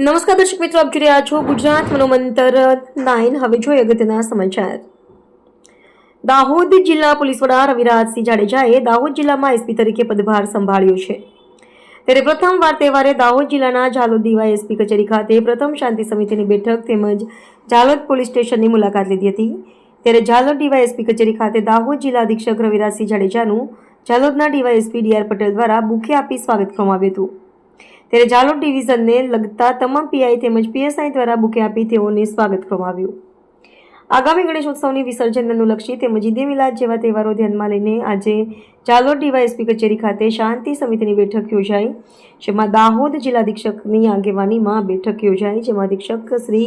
નમસ્કાર દર્શક મિત્રો, આપ જોઈ રહ્યા છો ગુજરાત મનોમંતર નાઇન. હવે જોઈએ અગત્યના સમાચાર. દાહોદ જિલ્લા પોલીસ વડા રવિરાજસિંહ જાડેજાએ દાહોદ જિલ્લામાં એસપી તરીકે પદભાર સંભાળ્યો છે. ત્યારે પ્રથમવાર તહેવારે દાહોદ જિલ્લાના ઝાલોદ દીવા એસપી કચેરી ખાતે પ્રથમ શાંતિ સમિતિની બેઠક તેમજ ઝાલોદ પોલીસ સ્ટેશનની મુલાકાત લીધી હતી. ત્યારે ઝાલોદ ડીવાય એસપી કચેરી ખાતે દાહોદ જિલ્લા અધિક્ષક રવિરાજસિંહ જાડેજાનું ઝાલોદના ડીવાય એસપી ડીઆર પટેલ દ્વારા બુકે આપી સ્વાગત કરવામાં આવ્યું હતું. ત્યારે ઝાલોદ ડિવિઝનને લગતા તમામ પીઆઈ તેમજ પીએસઆઈ દ્વારા બુકે આપી તેઓને સ્વાગત કરવામાં આવ્યું આગામી ગણેશોત્સવની વિસર્જનને અનુલક્ષી તેમજ ઈદે મિલાદ જેવા તહેવારો ધ્યાનમાં લઈને આજે ઝાલોદ ડીવાયએસપી કચેરી ખાતે શાંતિ સમિતિની બેઠક યોજાઈ, જેમાં દાહોદ જિલ્લા અધિક્ષકની આગેવાનીમાં બેઠક યોજાઈ, જેમાં અધિક્ષક શ્રી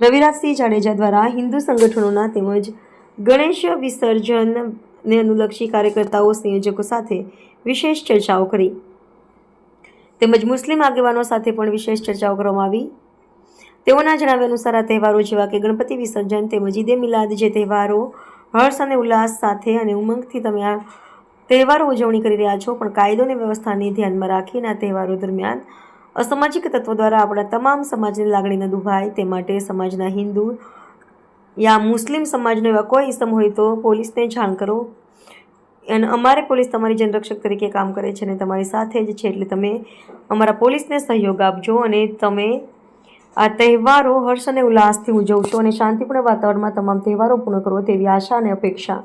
રવિરાજસિંહ જાડેજા દ્વારા હિન્દુ સંગઠનોના તેમજ ગણેશ વિસર્જનને અનુલક્ષી કાર્યકર્તાઓ, સંયોજકો સાથે વિશેષ ચર્ચાઓ કરી. તેમજ મુસ્લિમ આગેવાનો સાથે પણ વિશેષ ચર્ચાઓ કરવામાં આવી. તેઓના જણાવ્યા અનુસાર આ તહેવારો જેવા કે ગણપતિ વિસર્જન તેમજ ઈદે મિલાદ જે તહેવારો, હર્ષ અને ઉલ્લાસ સાથે અને ઉમંગથી તમે આ તહેવારો ઉજવણી કરી રહ્યા છો, પણ કાયદો અને વ્યવસ્થાને ધ્યાનમાં રાખીને આ તહેવારો દરમિયાન અસામાજિક તત્વો દ્વારા આપણા તમામ સમાજની લાગણી ન દુભાય. તે માટે સમાજના હિન્દુ યા મુસ્લિમ સમાજનો એવા કોઈ ઇસમ હોય તો પોલીસને જાણ કરો. અને અમારે પોલીસ તમારી જનરક્ષક તરીકે કામ કરે છે અને તમારી સાથે જ છે એટલે તમે અમારા પોલીસને સહયોગ આપજો અને તમે આ તહેવારો હર્ષ અને ઉલ્લાસથી ઉજવશો અને શાંતિપૂર્ણ વાતાવરણમાં તમામ તહેવારો પૂર્ણ કરો તેવી આશા અને અપેક્ષા.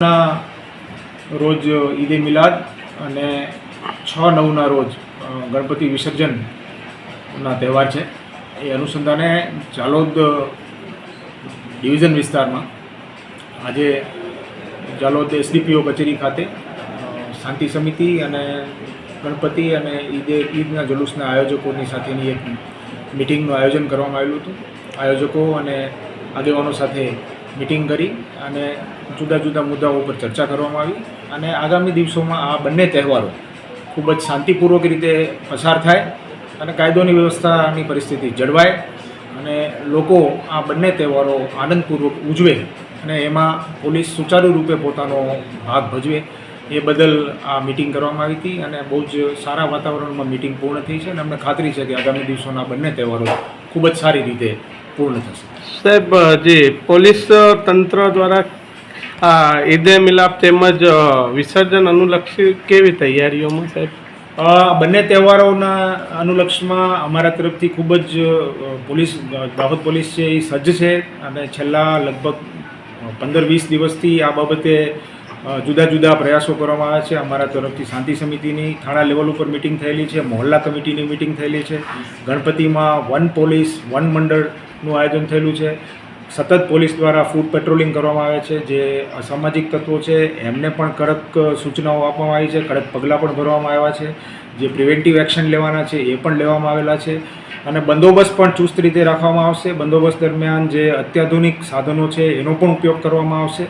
ના રોજ ઈદે મિલાદ અને છ નવના રોજ ગણપતિ વિસર્જનના તહેવાર છે. એ અનુસંધાને જાલોદ ડિવિઝન વિસ્તારમાં આજે જાલોદ એસડીપીઓ કચેરી ખાતે શાંતિ સમિતિ અને ગણપતિ અને ઈદે, ઈદના જુલુસના આયોજકોની સાથેની એક મિટિંગનું આયોજન કરવામાં આવેલું હતું. આયોજકો અને આગેવાનો સાથે મિટિંગ કરી અને જુદા જુદા મુદ્દાઓ ઉપર ચર્ચા કરવામાં આવી અને આગામી દિવસોમાં આ બંને તહેવારો ખૂબ જ શાંતિપૂર્વક રીતે પસાર થાય અને કાયદોની વ્યવસ્થાની પરિસ્થિતિ જળવાય અને લોકો આ બંને તહેવારો આનંદપૂર્વક ઉજવે અને એમાં પોલીસ સુચારુ રૂપે પોતાનો ભાગ ભજવે એ બદલ આ મિટિંગ કરવામાં આવી હતી અને બહુ જ સારા વાતાવરણમાં મિટિંગ પૂર્ણ થઈ છે અને અમને ખાતરી છે કે આગામી દિવસોના બંને તહેવારો ખૂબ જ સારી રીતે પૂર્ણ થશે. સાહેબ જે પોલીસ તંત્ર દ્વારા આ ઈદે મિલાપ તેમજ વિસર્જન અનુલક્ષી કેવી તૈયારીઓમાં સાહેબ? બંને તહેવારોના અનુલક્ષમાં અમારા તરફથી ખૂબ જ પોલીસ દાહોદ પોલીસ છે એ સજ્જ છે અને છેલ્લા લગભગ પંદર વીસ દિવસથી આ બાબતે જુદા જુદા પ્રયાસો કરવામાં આવ્યા છે. અમારા તરફથી શાંતિ સમિતિની થાણા લેવલ ઉપર મિટિંગ થયેલી છે મહોલ્લા કમિટીની મિટિંગ થયેલી છે. ગણપતિમાં વન પોલીસ વન મંડળનું આયોજન થયેલું છે. સતત પોલીસ દ્વારા ફૂડ પેટ્રોલિંગ કરવામાં આવે છે. જે અસામાજિક તત્વો છે, એમને પણ કડક સૂચનાઓ આપવામાં આવી છે. કડક પગલાં પણ ભરવામાં આવ્યા છે. જે પ્રિવેન્ટિવ એક્શન લેવાના છે, એ પણ લેવામાં આવેલા છે. અને બંદોબસ્ત પણ ચુસ્ત રીતે રાખવામાં આવશે. બંદોબસ્ત દરમિયાન જે અત્યાધુનિક સાધનો છે, એનો પણ ઉપયોગ કરવામાં આવશે.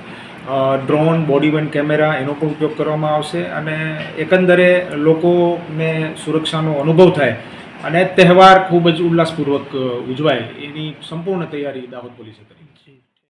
ડ્રોન, બોડી વન કેમેરા, એનો પણ ઉપયોગ કરવામાં આવશે. અને એકંદરે લોકોને સુરક્ષાનો અનુભવ થાય. અને તહેવાર ખૂબ જ ઉલ્લાસપૂર્વક ઉજવાય એની સંપૂર્ણ તૈયારી દાહોદ પોલીસે કરી.